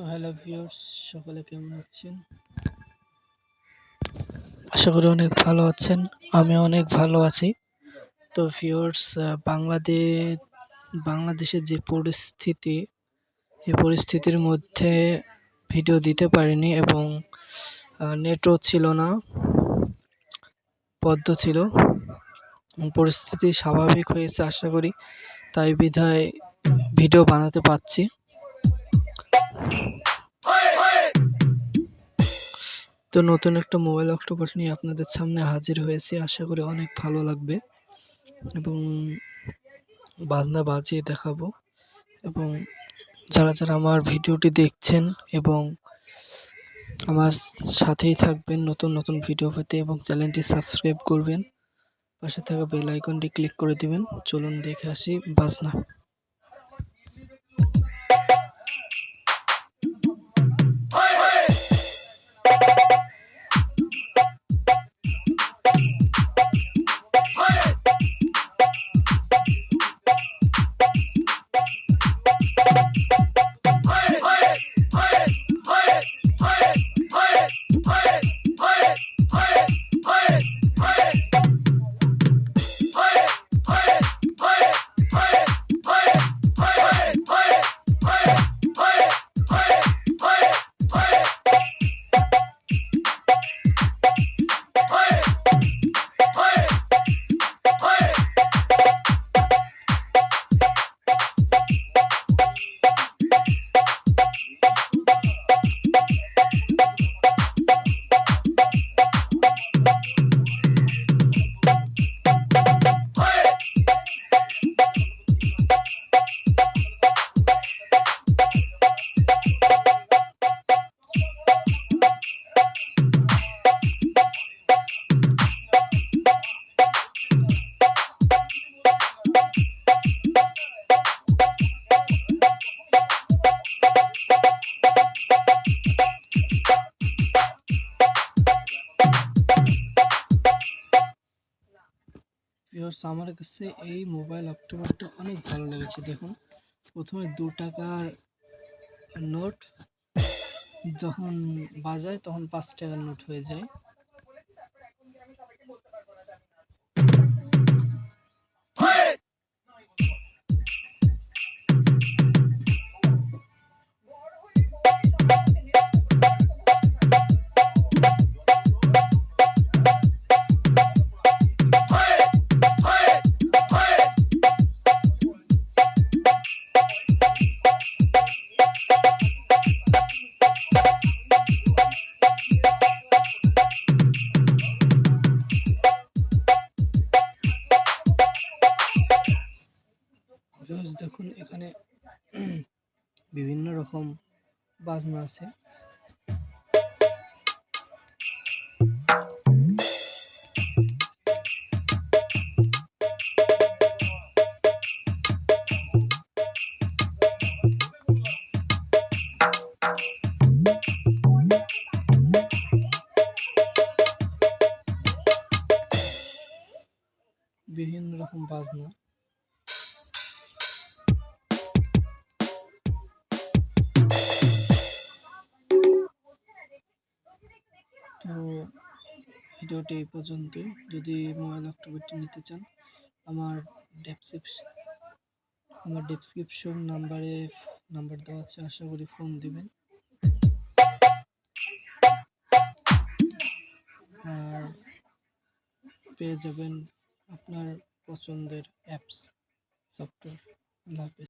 তো hello viewers, সকলে কেমন আছেন? আশা করি অনেক ভালো আছেন, আমি অনেক ভালো আছি। তো ভিউয়ার্স বাংলাদেশ বাংলাদেশের যে পরিস্থিতি এই পরিস্থিতির মধ্যে ভিডিও দিতে পারিনি এবং নেটও ছিল না, বদ্ধ ছিল। পরিস্থিতি স্বাভাবিক হয়েছে, আশা করি। তাই বিধায় ভিডিও বানাতে পারছি। তো নতুন একটা মোবাইল অক্টোপাস নিয়ে আপনাদের সামনে হাজির হয়েছি। আশা করি অনেক ভালো লাগবে। এবং বাজনা বাজিয়ে দেখাবো। এবং যারা যারা আমার ভিডিওটি দেখছেন এবং আমার সাথেই থাকবেন, নতুন নতুন ভিডিও পেতে এবং চ্যানেলটি সাবস্ক্রাইব করবেন, পাশে থাকা বেল আইকনটি ক্লিক করে দিবেন। চলুন দেখে আসি বাজনা। Hey! ভিউয়ার্স আমার কাছে এই মোবাইল অক্টোবরটা অনেক ভালো লেগেছে, দেখুন। প্রথমে দু টাকার নোট যখন বাজায়, তখন পাঁচ টাকার নোট হয়ে যায়। ভিউয়ার্স দেখুন এখানে বিভিন্ন রকম বাজনা আছে। বিভিন্ন রকম বাজনা। তো ভিডিওটি এই পর্যন্তই। যদি মোবাইল অক্টোবরটি নিতে চান, আমার ডেসক্রিপশন আমার ডেসক্রিপশন নাম্বারে নাম্বার দেওয়া আছে, আশা করি ফোন দিবেন। আর পেয়ে যাবেন আপনার পছন্দের অ্যাপস সফটওয়্যার আল্লাহ হাফেজ।